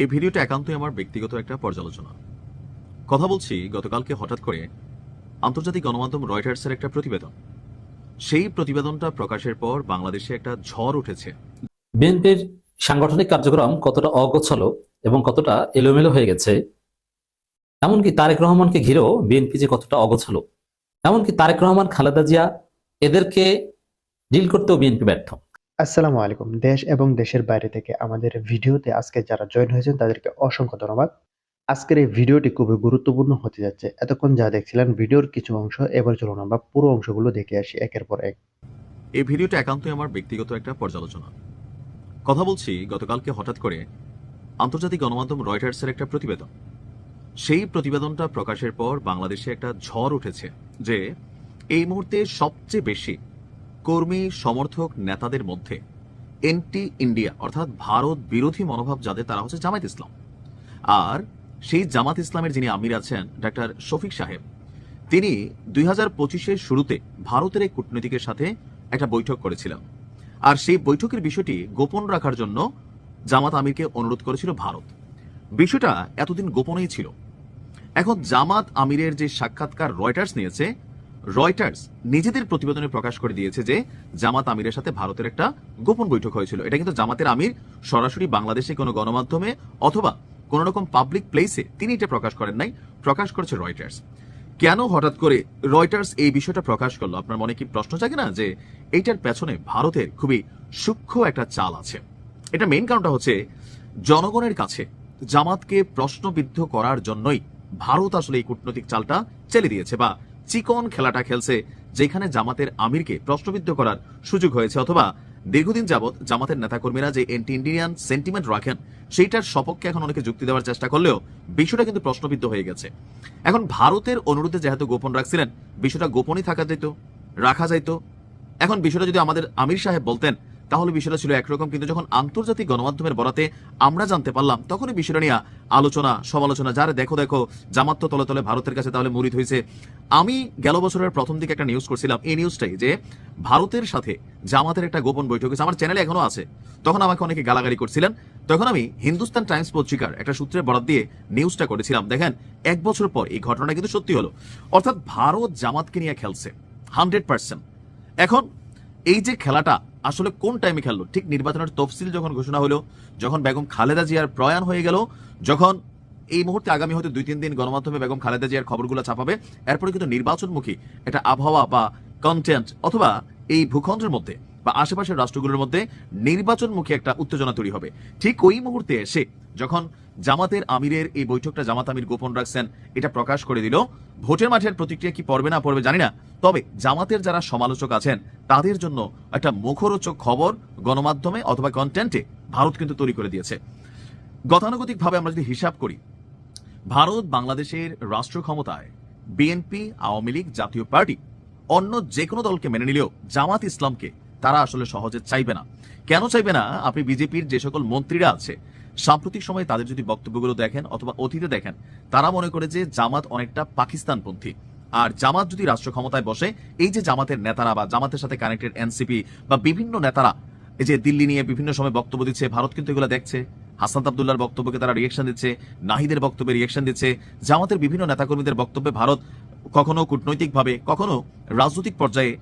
এই ভিডিওটা একান্তই আমার ব্যক্তিগত একটা পর্যালোচনা। কথা বলছি গতকালকে হঠাৎ করে আন্তর্জাতিক গণমাধ্যম রয়টার্সের একটা প্রতিবেদন। সেই প্রতিবেদনটা প্রকাশের পর বাংলাদেশে একটা ঝড় উঠেছে। বিএনপির সাংগঠনিক কার্যক্রম কতটা অগোছালো এবং কতটা এলোমেলো হয়ে গেছে, এমনকি তারেক রহমানকে ঘিরেও বিএনপি যে কতটা অগোছালো, এমনকি তারেক রহমান, খালেদা জিয়া, এদেরকে ডিল করতেও বিএনপি ব্যর্থ। আসসালামু আলাইকুম, দেশ এবং দেশের বাইরে থেকে আমাদের ভিডিওতে আজকে যারা জয়েন হয়েছেন, তাদেরকে অসংখ্য ধন্যবাদ। আজকের এই ভিডিওটি খুবই গুরুত্বপূর্ণ হতে যাচ্ছে। এতক্ষণ যা দেখছিলেন, ভিডিওর কিছু অংশ, এবার চলুন আমরা পুরো অংশগুলো দেখে আসি একের পর এক। এই ভিডিওটা একান্তই আমার ব্যক্তিগত একটা পর্যালোচনা। কথা বলছি গতকালকে হঠাৎ করে আন্তর্জাতিক গণমাধ্যম রয়টার্সের একটা প্রতিবেদন। সেই প্রতিবেদনটা প্রকাশের পর বাংলাদেশে একটা ঝড় উঠেছে যে এই মুহূর্তে সবচেয়ে বেশি কর্মী, সমর্থক, নেতাদের মধ্যে এন্টি ইন্ডিয়া, অর্থাৎ ভারত বিরোধী মনোভাব যাদের, তারা হচ্ছে জামায়াত ইসলাম। আর সেই জামাত ইসলামের যিনি আমির আছেন, ডাক্তার শফিক সাহেব, তিনি দুই হাজার পঁচিশের শুরুতে ভারতের এই কূটনীতিকের সাথে একটা বৈঠক করেছিলেন। আর সেই বৈঠকের বিষয়টি গোপন রাখার জন্য জামাত আমিরকে অনুরোধ করেছিল ভারত। বিষয়টা এতদিন গোপনেই ছিল। এখন জামাত আমিরের যে সাক্ষাৎকার রয়টার্স নিয়েছে রয়টার্স নিজেদের প্রতিবেদনে প্রকাশ করে দিয়েছে যে জামাত আমিরের সাথে ভারতের একটা গোপন বৈঠক হয়েছিল। এটা কিন্তু জামাতের আমির সরাসরি বাংলাদেশে কোনো গণমাধ্যমে অথবা কোন রকম পাবলিক প্লেসে তিনি এটা প্রকাশ করেন নাই, প্রকাশ করেছে রয়টার্স। কেন হঠাৎ করে রয়টার্স এই বিষয়টা প্রকাশ করল? আপনার মনে কি প্রশ্ন জাগে না যে এইটার পেছনে ভারতের খুবই সূক্ষ্ম একটা চাল আছে? এটা মেইন কারণটা হচ্ছে জনগণের কাছে জামাতকে প্রশ্নবিদ্ধ করার জন্যই ভারত আসলে এই কূটনৈতিক চালটা চেলে দিয়েছে বা চিকন খেলাটা খেলছে, যেখানে জামাতের আমিরকে প্রশ্নবিদ্ধ করার সুযোগ হয়েছে, অথবা দীর্ঘদিন যাবৎ জামাতের নেতাকর্মীরা যে এন্টি ইন্ডিয়ান সেন্টিমেন্ট রাখেন, সেইটার সপক্ষে এখন অনেকে যুক্তি দেওয়ার চেষ্টা করলেও বিষয়টা কিন্তু প্রশ্নবিদ্ধ হয়ে গেছে। এখন ভারতের অনুরোধে যেহেতু গোপন রাখছিলেন, বিষয়টা গোপনই থাকা যেত রাখা যাইতো। এখন বিষয়টা যদি আমাদের আমির সাহেব বলতেন তাহলে বিষয়টা ছিল একরকম। কিন্তু যখন আন্তর্জাতিক গণমাধ্যমের বরাতে আমরা জানতে পারলাম, তখনই বিষয়টা নিয়ে আলোচনা সমালোচনা যারা দেখো দেখো জামাত তো তলে তলে ভারতের কাছে তাহলে মুরিদ হয়েছে। আমি গেল বছরের প্রথম দিকে একটা নিউজ করছিলাম, এই নিউজটাই যে ভারতের সাথে জামাতের একটা গোপন বৈঠক হয়েছে। আমার চ্যানেলে এখনও আছে। তখন আমাকে অনেকে গালাগালি করছিলেন। তখন আমি হিন্দুস্তান টাইমস পত্রিকার একটা সূত্রে বরাদ দিয়ে নিউজটা করেছিলাম। দেখেন, এক বছর পর এই ঘটনাটা কিন্তু সত্যি হলো। অর্থাৎ ভারত জামাতকে নিয়ে খেলছে হান্ড্রেড পার্সেন্ট এখন এই যে খেলাটা আসলে কোন টাইমে খেললো? ঠিক নির্বাচনের তফসিল যখন ঘোষণা হলো, যখন বেগম খালেদা জিয়ার প্রয়াণ হয়ে গেল, যখন এই মুহূর্তে আগামী হয়তো দুই, তিন দিন গণমাধ্যমে বেগম খালেদা জিয়ার খবরগুলো ছাপাবে, এরপরে কিন্তু নির্বাচনমুখী এটা আবহাওয়া বা কন্টেন্ট অথবা এই ভূখণ্ডের মধ্যে বা আশেপাশের রাষ্ট্রগুলোর মধ্যে নির্বাচনমুখী একটা উত্তেজনা তৈরি হবে। ঠিক ওই মুহূর্তে এসে যখন জামাতের আমিরের এই বৈঠকটা জামাত আমির গোপন রাখছেন, এটা প্রকাশ করে দিল, ভোটের মাঠের প্রতিক্রিয়া কি পড়বে না পড়বে জানি না, তবে জামাতের যারা সমালোচক আছেন, তাদের জন্য একটা মুখরোচক খবর গণমাধ্যমে অথবা কন্টেন্টে ভারত কিন্তু তৈরি করে দিয়েছে। গতানুগতিকভাবে আমরা যদি হিসাব করি, ভারত বাংলাদেশের রাষ্ট্র ক্ষমতায় বিএনপি, আওয়ামী লীগ জাতীয় পার্টি অন্য যে কোনো দলকে মেনে নিলেও জামাত ইসলামকে তারা আসলে সহজে চাইবে না। কেন চাইবে না? আপনি বিজেপির যে সকল মন্ত্রীরা আছে, সাম্প্রতিক সময়ে তাদের যদি বক্তব্যগুলো দেখেন অথবা অতীতে দেখেন, তারা মনে করে যে জামাত অনেকটা পাকিস্তানপন্থী। আর জামাত যদি রাষ্ট্র ক্ষমতায় বসে, এই যে জামাতের নেতারা বা জামাতের সাথে কানেক্টেড এনসিপি বা বিভিন্ন নেতারা, এই যে দিল্লি নিয়ে বিভিন্ন সময় বক্তব্য দিচ্ছে, ভারত কিন্তু এগুলো দেখছে। হাসান আবদুল্লার বক্তব্যকে তারা রিয়েকশন দিচ্ছে, নাহিদের বক্তব্যে রিয়েকশন দিচ্ছে। জামাতের বিভিন্ন নেতাকর্মীদের বক্তব্যে ভারত কখনো কূটনৈতিকভাবে, কখনো রাজনৈতিক পর্যায়ে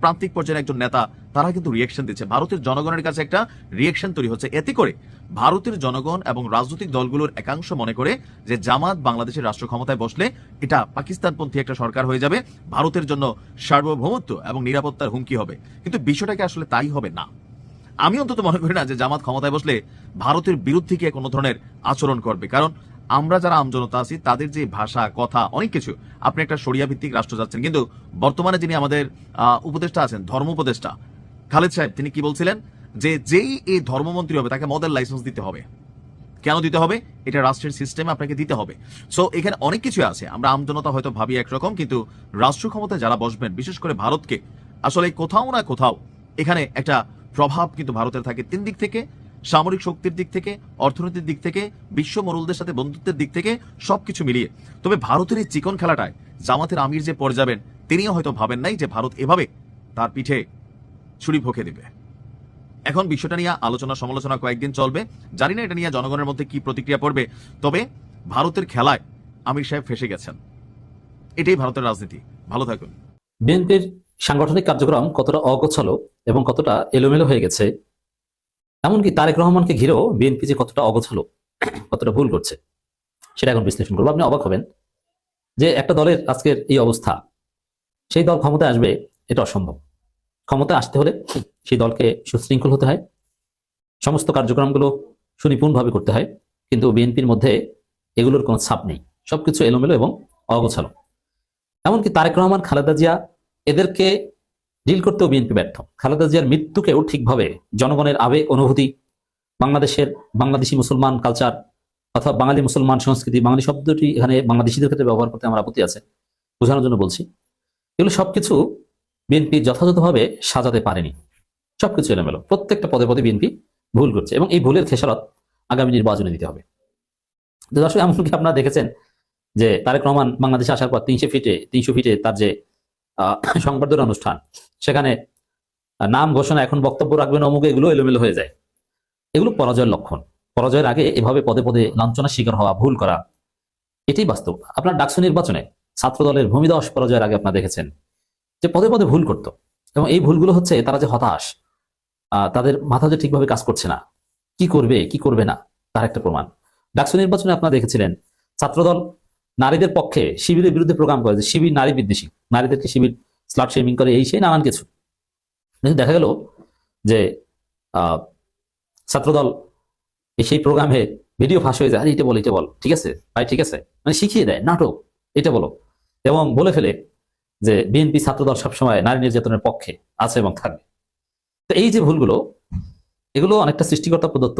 প্রান্তিক পর্যায়ের একজন নেতা, তারা কিন্তু রিয়েকশন দিচ্ছে। ভারতের জনগণের কাছে একটা রিয়েকশন তৈরি হচ্ছে। এতে করে ভারতের জনগণ এবং রাজনৈতিক দলগুলোর একাংশ মনে করে যে জামাত বাংলাদেশের রাষ্ট্র ক্ষমতায় বসলে এটা পাকিস্তানপন্থী একটা সরকার হয়ে যাবে। ভারতের জন্য সার্বভৌমত্ব এবং নিরাপত্তার হুমকি হবে। কিন্তু বিষয়টাকে আসলে তাই হবে না। আমি অন্তত মনে করি না যে জামাত ক্ষমতায় বসলে ভারতের বিরুদ্ধে গিয়ে কোনো ধরনের আচরণ করবে। কারণ আমরা যারা আমজনতা আছি, তাদের যে ভাষা, কথা, অনেক কিছু, আপনি একটা সরিয়া ভিত্তিক রাষ্ট্র যাচ্ছেন। কিন্তু বর্তমানে যিনি আমাদের উপদেষ্টা আছেন, ধর্ম উপদেষ্টা, খালেদ সাহেব, তিনি কি বলছিলেন? যে যেই এই ধর্মমন্ত্রী হবে, তাকে মদের লাইসেন্স দিতে হবে। কেন দিতে হবে? এটা রাষ্ট্রের সিস্টেমে আপনাকে দিতে হবে। সো এখানে অনেক কিছু আছে। আমরা আমজনতা হয়তো ভাবি একরকম, কিন্তু রাষ্ট্র ক্ষমতায় যারা বসবেন, বিশেষ করে ভারতকে, আসলে কোথাও না কোথাও এখানে একটা প্রভাব কিন্তু ভারতের থাকে তিন দিক থেকে। সামরিক শক্তির দিক থেকে, অর্থনীতির দিক থেকে, বিশ্ব মরুলদের সাথে বন্ধুত্বের দিক থেকে সবকিছু মিলিয়ে। তবে ভারতের এই চিকন খেলাটায় জামাতের আমির যে পর যাবেন, তিনিও হয়তো ভাবেন নাই যে ভারত এভাবে তার পিঠে ছুরি ভোকে দেবে। এখন বিষয়টা নিয়ে আলোচনা সমালোচনা কয়েকদিন চলবে। জানি না এটা নিয়ে জনগণের মধ্যে কি প্রতিক্রিয়া পড়বে। তবে ভারতের খেলায় আমির সাহেব ফেসে গেছেন। এটাই ভারতের রাজনীতি। ভালো থাকুন। বিএনপির সাংগঠনিক কার্যক্রম কতটা অগোছালো এবং কতটা এলোমেলো হয়ে গেছে এমনকি তারেক রহমানকে ঘিরেও বিএনপি যে কতটা অগোছালো কতটা ভুল করছে, সেটা এখন বিশ্লেষণ করব। আপনি অবাক হবেন যে একটা দলের আজকের এই অবস্থা, সেই দল ক্ষমতায় আসবে, এটা অসম্ভব। ক্ষমতায় আসতে হলে সেই দলকে সুশৃঙ্খল হতে হয়, সমস্ত কার্যক্রমগুলো সুনিপুণভাবে করতে হয়, কিন্তু বিএনপির মধ্যে এগুলোর কোনো ছাপ নেই। সবকিছু এলোমেলো এবং অগোছালো। এমনকি তারেক রহমান, খালেদা জিয়া, এদেরকে ডিল করতেও বিএনপি ব্যর্থ। খালেদা জিয়ার মৃত্যুকেও ঠিকভাবে জনগণের আবেগ, অনুভূতি, বাংলাদেশের বাংলাদেশি মুসলমান কালচার অথবা বাঙালি মুসলমান সংস্কৃতি, বাঙালি শব্দটি এখানে বাংলাদেশিদের ক্ষেত্রে ব্যবহার করতে আমার আপত্তি আছে, বোঝানোর জন্য বলছি। এগুলো সবকিছু বিএনপি যথাযথভাবে সাজাতে পারেনি। সবকিছু এলোমেলো। প্রত্যেকটা পদে পদে বিএনপি ভুল করছে এবং এই ভুলের খেসারত আগামী নির্বাচনে দিতে হবে। দর্শক, এমনকি আপনারা দেখেছেন যে তারেক রহমান বাংলাদেশে আসার পর তিনশো ফিটে তিনশো ফিটে তার যে সংবর্ধনা অনুষ্ঠান সেখানে নাম ঘোষণা এখন বক্তব্য রাখবেন অমুক, এগুলো এলোমেলো হয়ে যায়। এগুলো পরাজয়ের লক্ষণ। পরাজয়ের আগে এভাবে পদে পদে লাঞ্ছনার শিকার হওয়া, ভুল করা, এটাই বাস্তব। আপনার ডাকসু নির্বাচনে ছাত্র দলের ভূমিদশ পরাজয়ের আগে আপনারা দেখেছেন যে পদে পদে ভুল করত। এবং এই ভুলগুলো হচ্ছে তারা যে হতাশ তাদের মাথা যে ঠিকভাবে কাজ করছে না, কি করবে কি করবে না, তার একটা প্রমাণ। ডাকসু নির্বাচনে আপনারা দেখেছিলেন, ছাত্রদল নারীদের পক্ষে শিবিরের বিরুদ্ধে প্রোগ্রাম করে যে শিবির নারী বিদ্বেষী, নারীদেরকে শিবির স্লাট শেমিং করে এই সেই নানান কিছু। দেখা গেল যে ছাত্রদল সেই প্রোগ্রামে ভিডিও ফাঁস হয়ে যায়। এটা বল এটা বল, ঠিক আছে? ভাই, ঠিক আছে? মানে শিখিয়ে দেয়, নাটক, এটা বলো। এবং বলে ফেলে যে, বিএনপি ছাত্রদল সবসময় নারী নির্যাতনের পক্ষে আছে এবং থাকবে। তো এই যে ভুলগুলো, এগুলো অনেকটা সৃষ্টিকর্তা প্রদত্ত।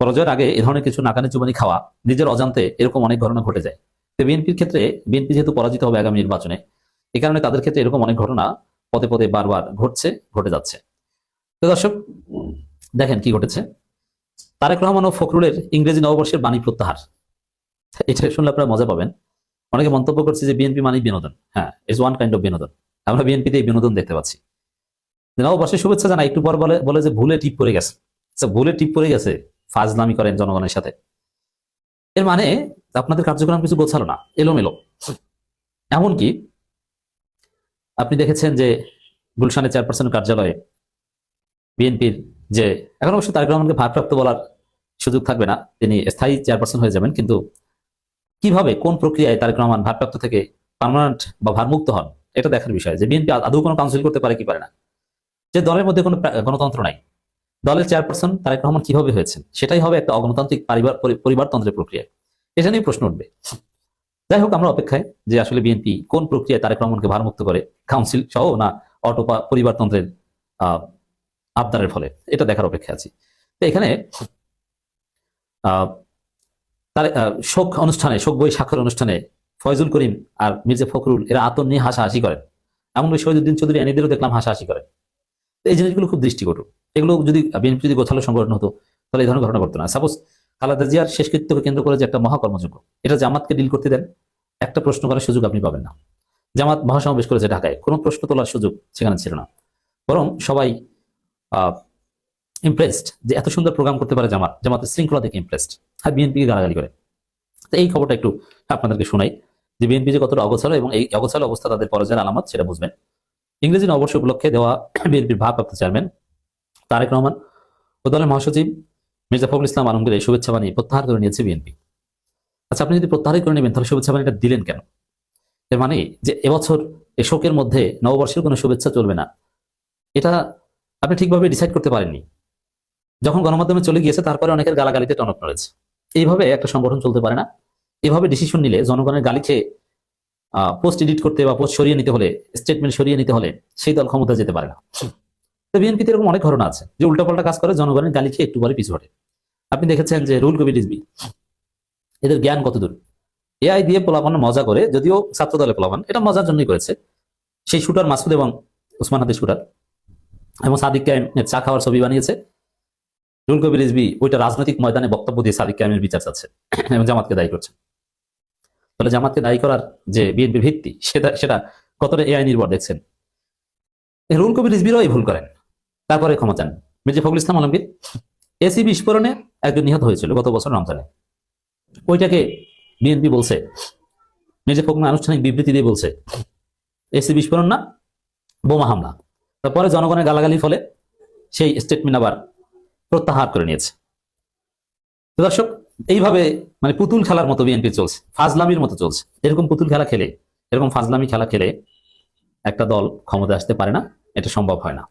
পরাজয়ের আগে এ ধরনের কিছু নাকানি চুবানি খাওয়া নিজের অজান্তে এরকম অনেক ঘটনা ঘটে যায়। তো বিএনপির ক্ষেত্রে, বিএনপি যেহেতু পরাজিত হবে আগামী নির্বাচনে এই কারণে তাদের ক্ষেত্রে এরকম অনেক ঘটনা পদে পদে বারবার ঘটছে ঘটে যাচ্ছে। তো দর্শক দেখেন কি ঘটেছে। তারেক রহমান ও ফখরুলের ইংরেজি নববর্ষের বাণী প্রত্যাহার। এটা শুনলে আপনারা মজা পাবেন। অনেকে মন্তব্য করছে যে বিএনপি মানেই বিনোদন। হ্যাঁ ইটস ওয়ান কাইন্ড অফ বিনোদন। আমরা বিএনপিতে এই বিনোদন দেখতে পাচ্ছি। নববর্ষের শুভেচ্ছা জানা একটু পর বলে বলে যে ভুলে টিপ পড়ে গেছে। আচ্ছা, ভুলে টিপ পড়ে গেছে ফাজলামি করেন জনগণের সাথে। এর মানে আপনাদের কার্যক্রম কিছু গোছালো না এলোমেলো। এমনকি আপনি দেখেছেন যে গুলশানের চেয়ারপারসন কার্যালয়ে বিএনপির যে, এখন অবশ্য তারেক রহমানকে ভারপ্রাপ্ত বলার সুযোগ থাকবে না, তিনি স্থায়ী চেয়ারপারসন হয়ে যাবেন, কিন্তু কীভাবে, কোন প্রক্রিয়ায় তারেক রহমান ভারপ্রাপ্ত থেকে পার্মানেন্ট বা ভারমুক্ত হন, এটা দেখার বিষয় যে বিএনপি আদৌ কোনো কাউন্সিল করতে পারে কি পারে না। যে দলের মধ্যে কোনো গণতন্ত্র নাই, দলের চেয়ারপারসন তারেক রহমান কীভাবে হয়েছেন, সেটাই হবে একটা অগণতান্ত্রিক পরিবার, পরি- পরিবারতন্ত্রের প্রক্রিয়া। এটা নিয়ে প্রশ্ন উঠবে। যাই হোক আমরা অপেক্ষায় যে আসলে বিএনপি কোন প্রক্রিয়ায় তারেক রহমানকে ভারমুক্ত করে কাউন্সিল সহ না অটো পরিবারতন্ত্রের আহ, আবদারের ফলে এটা দেখার অপেক্ষা আছি। তো এখানে তার শোক অনুষ্ঠানে শোক বই স্বাক্ষর অনুষ্ঠানে ফয়জুল করিম আর মির্জা ফখরুল এরা আতর নিয়ে হাসাহাসি করেন। এমনকি শহীদুদ্দিন চৌধুরী এনেদেরও দেখলাম হাসাহাসি করেন। এই জিনিসগুলো খুব দৃষ্টিকটু। এগুলো যদি বিএনপি যদি গোছালো সংগঠন হতো তাহলে এই ধরনের ঘটনা ঘটতো না। সাপোজ খালাদা জিয়ার শেষকৃত্যকে কেন্দ্র করে যে একটা মহাকর্মযোগ্য এটা জামাতকে ডিল করতে দেন। একটা প্রশ্ন করার সুযোগ আপনি পাবেন না। জামাত মহাসমাবেশ করেছে ঢাকায়। কোনো প্রশ্ন তোলার সুযোগ সেখানে ছিল না। বরং সবাই ইমপ্রেসড যে এত সুন্দর প্রোগ্রাম করতে পারে জামাত। জামাতের শৃঙ্খলা দেখে ইমপ্রেসড আর বিএনপিকে গালাগালি করে। তো এই খবরটা একটু আপনাদেরকে শোনাই যে বিএনপি যে কতটা অগোছালো এবং এই অগোছালো অবস্থা তাদের পরাজয়ের আলামত সেটা বুঝবেন। ইংরেজি নববর্ষ উপলক্ষে দেওয়া বিএনপির ভারপ্রাপ্ত চেয়ারম্যান তারেক রহমান ও দলের মহাসচিব মির্জা ফখরুল ইসলাম আলমগীর এই শুভেচ্ছা বাণী প্রত্যাহার করে নিয়েছে বিএনপি আচ্ছা আপনি যদি প্রত্যাহারই করে নেবেন, তাহলে শুভেচ্ছা বাণীটা দিলেন কেন? এর মানে যে এবছর এই শোকের মধ্যে নববর্ষের কোনো শুভেচ্ছা চলবে না। এটা আপনি ঠিকভাবে ডিসাইড করতে পারেননি। যখন গণমাধ্যমে চলে গিয়েছে, তারপরে অনেকের গালাগালিতে টনক নড়েছে। এইভাবে একটা সংগঠন চলতে পারে না। এভাবে ডিসিশন নিলে জনগণের গালি খেয়ে পোস্ট এডিট করতে বা পোস্ট সরিয়ে নিতে হলে স্টেটমেন্ট সরিয়ে নিতে হলে সেই দল ক্ষমতা যেতে পারে না। তো বিএনপিতে এরকম অনেক ঘটনা আছে, যে উল্টাপাল্টা কাজ করে জনগণের গালি খেয়ে একটু পরে পিছু হটে। আপনি দেখেছেন যে রুল কবি রিজবি এদের জ্ঞান কতদূর? এআই দিয়ে পোলাপান মজা করে, যদিও ছাত্র দলে পোলাপান, এটা মজার জন্যই করেছে। সেই শুটার মাসুদ এবং উসমান হাদি শুটার এবং সাদিক কায়েম চা খাওয়ার ছবি বানিয়েছে। রুল কবির রিজবি ওইটা রাজনৈতিক ময়দানে বক্তব্য দিয়ে সাদিক কায়েমের বিচার চাচ্ছে, এবং জামাতকে দায়ী করছে। তাহলে জামাতকে দায়ী করার যে বিএনপির ভিত্তি, সেটা সেটা কতটা এআই নির্ভর দেখছেন? রুল কবির রিজবিরও এই ভুল করেন। তারপরে ক্ষমা চান। মির্জা ফখরুল ইসলাম আলমগীর, এসি বিস্ফোরণে একজন নিহত হয়েছিল গত বছর রমজানে। ওইটাকে বিএনপি বলছে। মির্জা ফখরুল আনুষ্ঠানিক বিবৃতি দিয়ে বলছে, এসি বিস্ফোরণ না, বোমা হামলা। তারপরে জনগণের গালাগালি ফলে সেই স্টেটমেন্ট আবার প্রত্যাহার করে নিয়েছে। দর্শক, এইভাবে মানে পুতুল খেলার মতো বিএনপি চলছে, ফাজলামির মতো চলছে। এরকম পুতুল খেলা খেলে, এরকম ফাজলামি খেলা খেলে একটা দল ক্ষমতায় আসতে পারে না, এটা সম্ভব হয় না।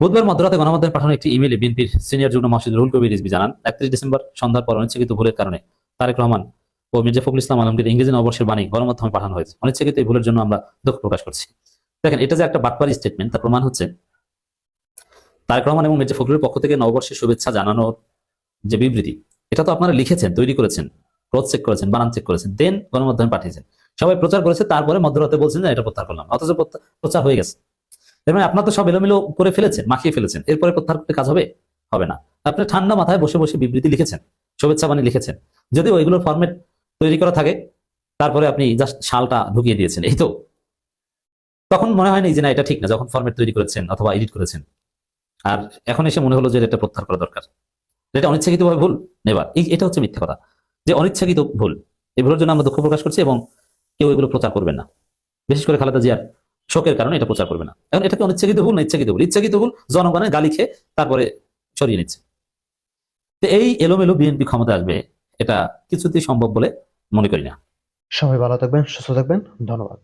বুধবার মধ্যরাতে গণমাধ্যমে পাঠানো একটি ইমেলে বিএনপির সিনিয়র যুগ্ম মহাসচিব রুহুল কবির রিজভী জানান, একত্রিশ ডিসেম্বর সন্ধ্যার পর অনিচ্ছাকৃত ভুলের কারণে তারেক রহমান ও মির্জা ফখরুল ইসলাম আলমগীর ইংরেজি নববর্ষের বাণী গণমাধ্যমে পাঠানো হয়েছে। অনিচ্ছাকৃত এই ভুলের জন্য আমরা দুঃখ প্রকাশ করছি। দেখেন, এটা যে একটা বাটপারি স্টেটমেন্ট তার প্রমাণ হচ্ছে তারেক রহমান এবং মির্জা ফখরুলের পক্ষ থেকে নববর্ষের শুভেচ্ছা জানানোর যে বিবৃতি, এটা তো আপনারা লিখেছেন, তৈরি করেছেন ক্রস চেক করেছেন, বানান চেক করেছেন দেন গণমাধ্যমে পাঠিয়েছেন। সবাই প্রচার করেছে, তারপরে মধ্যরাতে বলছেন যে এটা প্রত্যাহার করলাম অথচ প্রচার হয়ে গেছে। এর মানে আপনার তো সব এলোমেলো করে ফেলেছেন, মাখিয়ে ফেলেছেন। এরপরে প্রত্যাহার করতে কাজ হবে? হবে না। আপনি ঠান্ডা মাথায় বসে বসে বিবৃতি লিখেছেন, শুভেচ্ছা বাণী লিখেছেন। যদি ওইগুলোর ফরম্যাট তৈরি করা থাকে, তারপরে আপনি জাস্ট শালটা ঢুকিয়ে দিয়েছেন, এই তো। তখন মনে হয়নি যে না, এটা ঠিক না, যখন ফরম্যাট তৈরি করেছেন অথবা এডিট করেছেন। আর এখন এসে মনে হলো যে এটা প্রত্যাহার করা দরকার। এটা অনিচ্ছাকৃতভাবে ভুল? নেবার এটা হচ্ছে মিথ্যা কথা। যে অনিচ্ছাকৃত ভুল এই ভুলের জন্য আমরা দুঃখ প্রকাশ করছি এবং কেউ এগুলো প্রচার করবেন না। বিশেষ করে খালেদা জিয়ার শোকের কারণে এটা প্রচার করবে না। এখন এটাকে অনিচ্ছাকৃত ভুল না ইচ্ছাকৃত ভুল? ইচ্ছাকৃত ভুল জনগণের গালি খেয়ে তারপরে সরিয়ে নিচ্ছে। তো এই এলোমেলো বিএনপি ক্ষমতা আসবে, এটা কিছুতেই সম্ভব বলে মনে করি না। সবাই ভালো থাকবেন, সুস্থ থাকবেন, ধন্যবাদ।